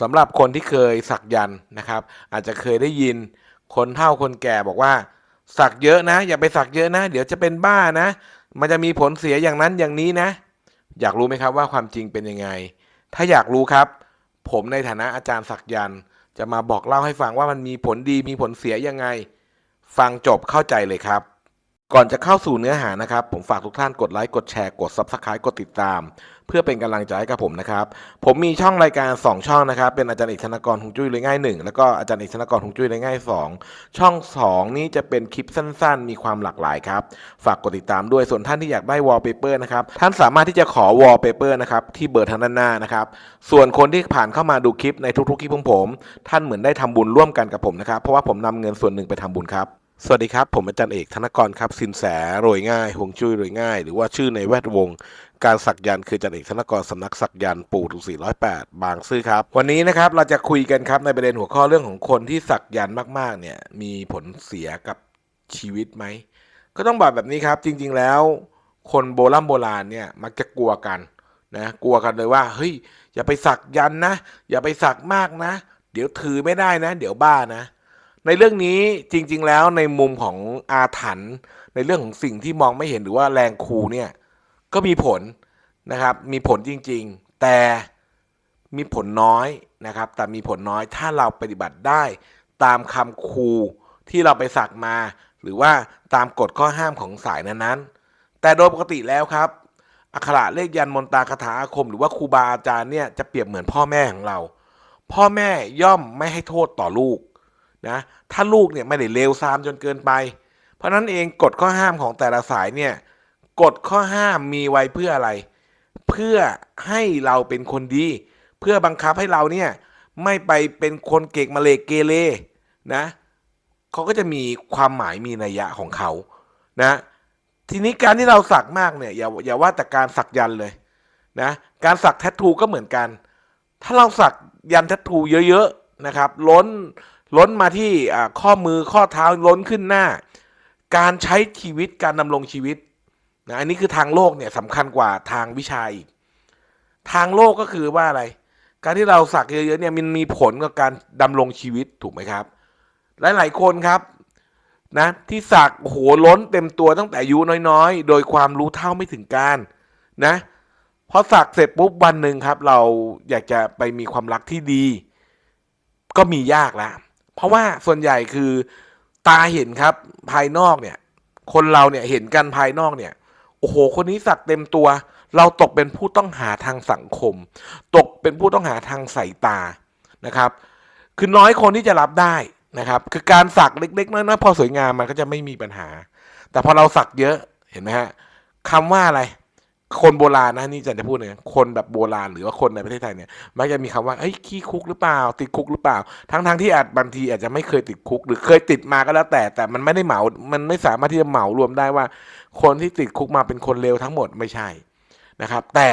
สำหรับคนที่เคยสักยันนะครับ อาจจะเคยได้ยินคนเฒ่าคนแก่บอกว่า สักเยอะนะ อย่าไปสักเยอะนะ เดี๋ยวจะเป็นบ้านะ มันจะมีผลเสียอย่างนั้นอย่างนี้นะ อยากรู้ไหมครับว่าความจริงเป็นยังไง ถ้าอยากรู้ครับ ผมในฐานะอาจารย์สักยันจะมาบอกเล่าให้ฟังว่ามันมีผลดีมีผลเสียยังไง ฟังจบเข้าใจเลยครับ ก่อนจะเข้าสู่เนื้อหานะครับ ผมฝากทุกท่านกดไลค์กดแชร์กด Subscribe กดติดตาม เพื่อเป็นกำลังใจให้กับผมนะครับ ผมมีช่องรายการ 2 ช่องนะครับ เป็นอาจารย์เอกธนกรหงจุ้ยเลยง่าย 1 แล้วก็อาจารย์เอกธนกรหงจุ้ยเลยง่าย 2 ช่อง 2 นี้จะเป็นคลิปสั้นๆ มีความหลากหลายครับ ฝากกดติดตามด้วยส่วนท่านที่อยากได้วอลเปเปอร์นะครับท่านสามารถที่จะขอวอลเปเปอร์นะครับที่เบอร์ทางด้านหน้านะครับส่วนคนที่ผ่านเข้ามาดูคลิปในทุกๆคลิปของผม ท่านเหมือนได้ทำบุญร่วมกันกับผมนะครับเพราะว่าผมนำเงินส่วนหนึ่งไปทำบุญครับ สวัสดีครับ ผมอาจารย์เอกธนกรครับสินแสโรยง่ายหวงจุ้ยโรยง่าย หรือว่าชื่อในแวดวง การสักยันต์คืออาจารย์เอกธนกรสำนักสักยันต์ปู่ทุก408 บางซื่อครับ วันนี้นะครับเราจะคุยกันครับในประเด็นหัวข้อเรื่องของคนที่สักยันต์มากๆเนี่ยมีผลเสียกับชีวิตไหม ก็ต้องบอกแบบนี้ครับ จริง ๆแล้ว คนโบราณโบราณเนี่ยมักจะกลัวกันนะกลัวกันเลยว่าเฮ้ยอย่าไปสักยันต์นะ อย่าไปสักมากนะ เดี๋ยวถือไม่ได้นะ เดี๋ยวบ้านะ ในเรื่องนี้จริง ๆ แล้วในมุมของอาถรรพ์ในเรื่องของสิ่งที่มองไม่เห็นหรือว่าแรงครูเนี่ยก็มีผลนะครับ มีผลจริง ๆ แต่มีผลน้อยนะครับ แต่มีผลน้อยถ้าเราปฏิบัติได้ตามคำครูที่เราไปสักมา หรือว่าตามกฎข้อห้ามของสายนั้นๆ แต่โดยปกติแล้วครับ อักขระเลขยันมนตาคาถาอาคม หรือว่าครูบาอาจารย์เนี่ยจะเปรียบเหมือนพ่อแม่ของเรา พ่อแม่ย่อมไม่ให้โทษต่อลูก นะถ้าลูกเนี่ยไม่ได้เลวทรามจนเกินไป เพราะนั้นเองกฎข้อห้ามของแต่ละสายเนี่ยกฎข้อห้ามมีไว้เพื่ออะไร เพื่อให้เราเป็นคนดี เพื่อบังคับให้เราเนี่ยไม่ไปเป็นคนเกกมาเลเกเรนะเขาก็จะมีความหมายมีนัยยะของเขานะทีนี้การที่เราสักมากเนี่ยอย่าอย่าว่าแต่การสักยันเลยนะการสักแทททูก็เหมือนกัน ถ้าเราสักยันแทททูเยอะๆนะครับ ล้น ล้นมาที่ข้อมือข้อเท้าล้นขึ้นหน้า การใช้ชีวิตการดำรงชีวิตนะอันนี้คือทางโลกเนี่ยสำคัญกว่าทางวิชาอีก ทางโลกก็คือว่าอะไร การที่เราสักเยอะๆเนี่ยมันมีผลกับการดำรงชีวิตถูกไหมครับ หลายๆคนครับนะที่สักโอ้โหล้นเต็มตัวตั้งแต่อายุน้อยๆ โดยความรู้เท่าไม่ถึงการนะพอสักเสร็จปุ๊บวันหนึ่งครับ เราอยากจะไปมีความรักที่ดี ก็มียากแล้ว เพราะว่าส่วนใหญ่คือตาเห็นครับภายนอกเนี่ย คนเราเนี่ยเห็นกันภายนอกเนี่ยโอ้โห คนนี้สักเต็มตัว เราตกเป็นผู้ต้องหาทางสังคม ตกเป็นผู้ต้องหาทางสายตานะครับ คือน้อยคนที่จะรับได้นะครับ คือการสักเล็กๆน้อยๆพอสวยงามมันก็จะไม่มีปัญหา แต่พอเราสักเยอะเห็นไหมฮะคำว่าอะไร คนโบราณนะนี่จะจะพูดเนี่ยคนแบบโบราณหรือว่าคนในประเทศไทยเนี่ยมักจะมีคำว่าเอ้ยขี้คุกหรือเปล่า ติดคุกหรือเปล่า ทั้งๆที่อาจบางทีอาจจะไม่เคยติดคุก หรือเคยติดมาก็แล้วแต่ แต่มันไม่ได้เหมา มันไม่สามารถที่จะเหมารวมได้ว่า คนที่ติดคุกมาเป็นคนเลวทั้งหมดไม่ใช่นะครับ แต่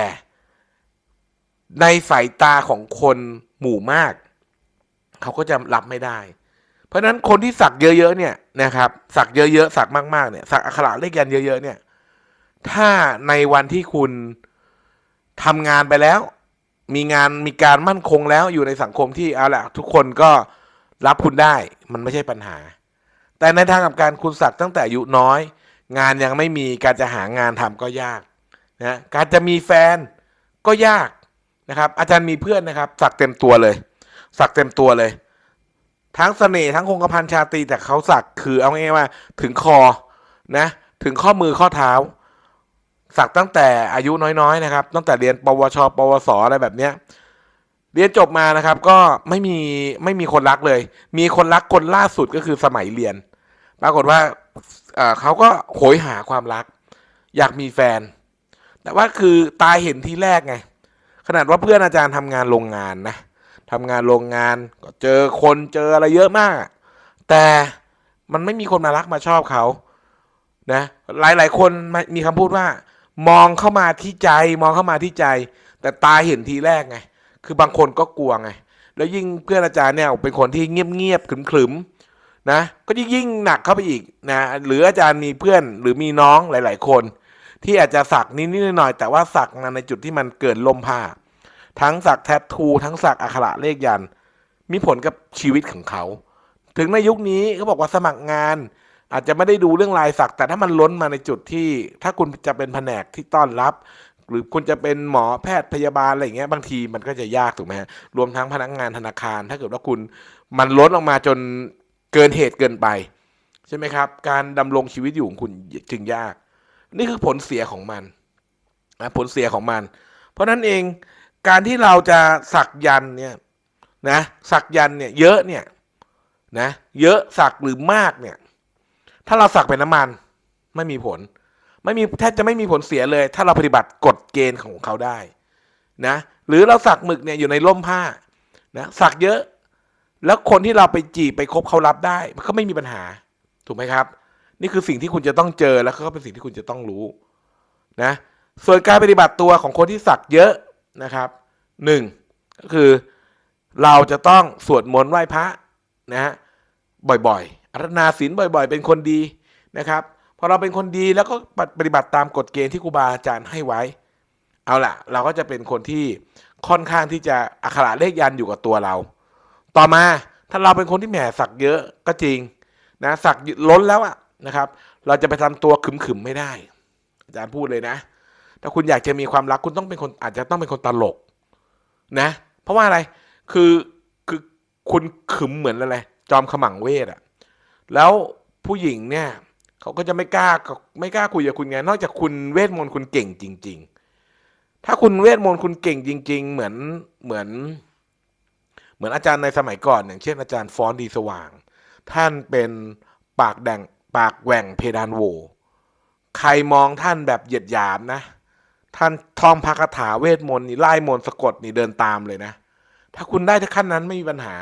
ในสายตาของคนหมู่มาก เขาก็จะรับไม่ได้ เพราะฉะนั้นคนที่สักเยอะๆเนี่ยนะครับ สักเยอะๆสักมากๆเนี่ยสักอักขระเลขยันเยอะๆเนี่ย ถ้าในวันที่คุณทำงานไปแล้ว มีงานมีการมั่นคงแล้วอยู่ในสังคมที่เอาละทุกคนก็รับคุณได้มันไม่ใช่ปัญหา แต่ในทางกับการคุณสักตั้งแต่อายุน้อย งานยังไม่มีการจะหางานทำก็ยากนะการจะมีแฟนก็ยากนะครับ อาจารย์มีเพื่อนนะครับ สักเต็มตัวเลย สักเต็มตัวเลย ทั้งเสน่ห์ทั้งคงกระพันชาตรีแต่เขาสักคือเอาง่ายๆว่าถึงคอนะถึงข้อมือข้อเท้า สักตั้งแต่อายุน้อยๆนะครับ ตั้งแต่เรียนปวช ปวสอะไรแบบเนี้ยเรียนจบมานะครับ ก็ไม่มีไม่มีคนรักเลย มีคนรักคนล่าสุดก็คือสมัยเรียน ปรากฏว่าเขาก็โหยหาความรัก อยากมีแฟน แต่ว่าคือตายเห็นทีแรกไง ขนาดว่าเพื่อนอาจารย์ทำงานโรงงานนะทำงานโรงงานก็เจอคนเจออะไรเยอะมาก แต่มันไม่มีคนมารักมาชอบเขานะ หลายๆ คนมามีคำพูดว่า มองเข้ามาที่ใจมองเข้ามาที่ใจ แต่ตาเห็นทีแรกไง คือบางคนก็กลัวไง แล้วยิ่งเพื่อนอาจารย์เนี่ยเป็นคนที่เงียบๆขรึมๆนะ ก็ยิ่งหนักเข้าไปอีกนะหรืออาจารย์มีเพื่อนหรือมีน้องหลาย ๆ คน ที่อาจจะสักนิดๆหน่อยๆแต่ว่าสักมาในจุดที่มันเกินลมผ้า ทั้งสักแทททูทั้งสักอักขระเลขยัน มีผลกับชีวิตของเขา ถึงในยุคนี้เขาบอกว่าสมัครงาน อาจจะไม่ได้ดูเรื่องลายสัก แต่ถ้ามันล้นมาในจุดที่ ถ้าคุณจะเป็นแผนกที่ต้อนรับ หรือคุณจะเป็นหมอแพทย์พยาบาลอะไรเงี้ยบางทีมันก็จะยากถูกไหมฮะรวมทั้งพนักงานธนาคาร ถ้าเกิดว่าคุณมันล้นออกมาจนเกินเหตุเกินไป ใช่ไหมครับ การดำรงชีวิตอยู่ของคุณจึงยาก นี่คือผลเสียของมันนะผลเสียของมัน เพราะนั้นเองการที่เราจะสักยันเนี่ยนะสักยันเนี่ยเยอะเนี่ยนะเยอะสักหรือมากเนี่ย ถ้าเราสักเป็นน้ำมันไม่มีผล ไม่มีแทบจะไม่มีผลเสียเลย ถ้าเราปฏิบัติกฎเกณฑ์ของเขาได้นะหรือเราสักหมึกเนี่ยอยู่ในร่มผ้านะสักเยอะ แล้วคนที่เราไปจีบไปคบเขารับได้ มันก็ไม่มีปัญหาถูกไหมครับ นี่คือสิ่งที่คุณจะต้องเจอแล้วก็เป็นสิ่งที่คุณจะต้องรู้นะส่วนการปฏิบัติตัวของคนที่สักเยอะนะครับหนึ่งก็คือเราจะต้องสวดมนต์ไหว้พระนะฮะบ่อยๆ อารัธนาศีลบ่อย ๆ เป็นคนดีนะครับพอเราเป็นคนดีแล้วก็ปฏิบัติตามกฎเกณฑ์ที่ครูบาอาจารย์ให้ไว้ เอาล่ะ เราก็จะเป็นคนที่ค่อนข้างที่จะอักขระเลขยันอยู่กับตัวเรา ต่อมาถ้าเราเป็นคนที่แหมสักเยอะก็จริงนะสักล้นแล้วอะนะครับ เราจะไปทำตัวขึมๆไม่ได้ อาจารย์พูดเลยนะ ถ้าคุณอยากจะมีความรักคุณต้องเป็นคนอาจจะต้องเป็นคนตลกนะ เพราะว่าอะไรคือคือคุณขึมเหมือนอะไรจอมขมังเวทอะ แล้วผู้หญิงเนี่ยเขาก็จะไม่กล้าไม่กล้าคุยกับคุณไงนอกจากคุณเวทมนต์คุณเก่งจริง ๆ ถ้าคุณเวทมนต์คุณเก่งจริง ๆ เหมือนเหมือน เหมือนอาจารย์ในสมัยก่อน อย่างเช่นอาจารย์ฟอนดีสว่าง ท่านเป็นปากแดงปากแหว่งเพดานโวใครมองท่านแบบเหยียดหยามนะ ท่านท่องพระคาถาเวทมนต์นี่ไล่มนต์สะกดนี่เดินตามเลยนะ ถ้าคุณได้ถ้าขั้นนั้นไม่มีปัญหา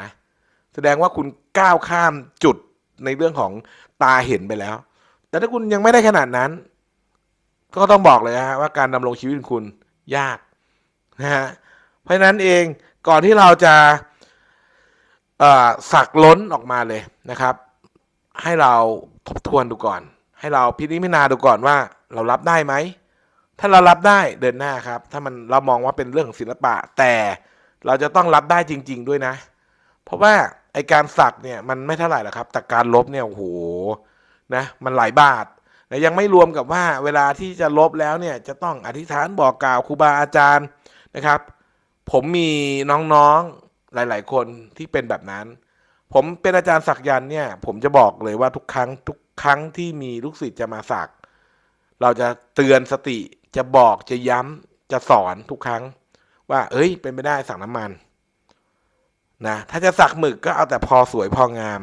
แสดงว่าคุณก้าวข้ามจุด ในเรื่องของตาเห็นไปแล้ว แต่ถ้าคุณยังไม่ได้ขนาดนั้น ก็ต้องบอกเลยนะฮะว่าการดำรงชีวิตของคุณยากนะฮะเพราะฉะนั้นเองก่อนที่เราจะสักล้นออกมาเลยนะครับ ให้เราทบทวนดูก่อน ให้เราพิจารณาดูก่อนว่าเรารับได้ไหมถ้าเรารับได้เดินหน้าครับ ถ้ามันเรามองว่าเป็นเรื่องของศิลปะ แต่เราจะต้องรับได้จริง ๆ ด้วยนะ เพราะว่า ไอการสักเนี่ยมันไม่เท่าไหร่หรอกครับ แต่การลบเนี่ยโอ้โหนะมันหลายบาทแต่ยังไม่รวมกับว่าเวลาที่จะลบแล้วเนี่ยจะต้องอธิษฐานบอกกล่าวครูบาอาจารย์นะครับ ผมมีน้องๆหลาย ๆ คนที่เป็นแบบนั้น ผมเป็นอาจารย์สักยันเนี่ย ผมจะบอกเลยว่าทุกครั้งทุกครั้งที่มีลูกศิษย์จะมาสัก เราจะเตือนสติจะบอกจะย้ำจะสอนทุกครั้ง ว่า เอ้ย เป็นไปได้สักน้ำมัน นะถ้าจะสักหมึกก็เอาแต่พอสวยพองาม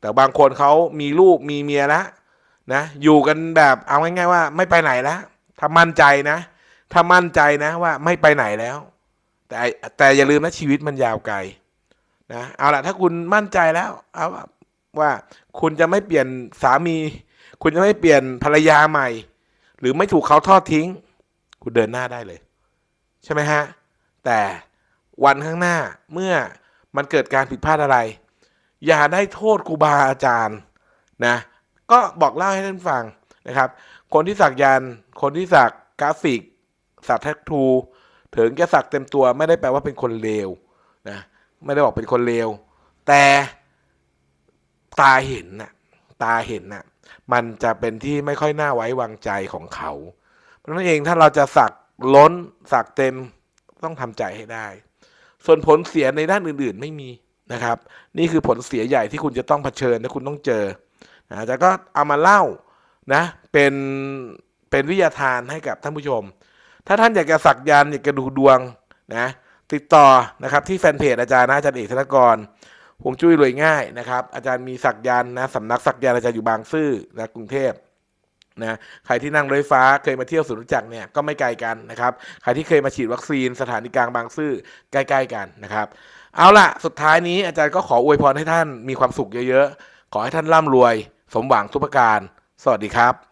แต่บางคนเขามีลูกมีเมียแล้วนะอยู่กันแบบเอาง่ายๆว่า ไม่ไปไหนแล้วถ้ามั่นใจนะ ถ้ามั่นใจนะว่าไม่ไปไหนแล้ว แต่แต่อย่าลืมนะชีวิตมันยาวไกลนะเอาละถ้าคุณมั่นใจแล้วเอาว่าคุณจะไม่เปลี่ยนสามี คุณจะไม่เปลี่ยนภรรยาใหม่ หรือไม่ถูกเขาทอดทิ้ง คุณเดินหน้าได้เลย ใช่ไหมฮะ แต่วันข้างหน้าเมื่อ มันเกิดการผิดพลาดอะไร อย่าได้โทษครูบาอาจารย์นะก็บอกเล่าให้ท่านฟังนะครับ คนที่สักยัน คนที่สักกราฟิก สักแท็กทูถึงแกสักเต็มตัวไม่ได้แปลว่าเป็นคนเลวนะไม่ได้บอกเป็นคนเลวแต่ตาเห็นน่ะตาเห็นน่ะมันจะเป็นที่ไม่ค่อยน่าไว้วางใจของเขา เพราะนั้นเองถ้าเราจะสักล้นสักเต็มต้องทำใจให้ได้ ส่วนผลเสียในด้านอื่นๆไม่มีนะครับ นี่คือผลเสียใหญ่ที่คุณจะต้องเผชิญและคุณต้องเจอนะแต่ก็เอามาเล่านะเป็นเป็นวิทยาทานให้กับท่านผู้ชม ถ้าท่านอยากจะสักยันอยากจะดูดวงนะติดต่อนะครับที่แฟนเพจอาจารย์นะอาจารย์เอกธนกรหวงจุ้ยรวยง่ายนะครับ อาจารย์มีสักยันนะสำนักสักยันอาจารย์อยู่บางซื่อนะกรุงเทพ นะใครที่นั่งรถไฟฟ้าเคยมาเที่ยวสุนทรจักรเนี่ยก็ไม่ไกลกันนะครับใครที่เคยมาฉีดวัคซีนสถานีกลางบางซื่อใกล้ๆกันนะครับ เอาล่ะสุดท้ายนี้อาจารย์ก็ขออวยพรให้ท่านมีความสุขเยอะๆ ขอให้ท่านร่ำรวย สมหวังทุกประการ สวัสดีครับ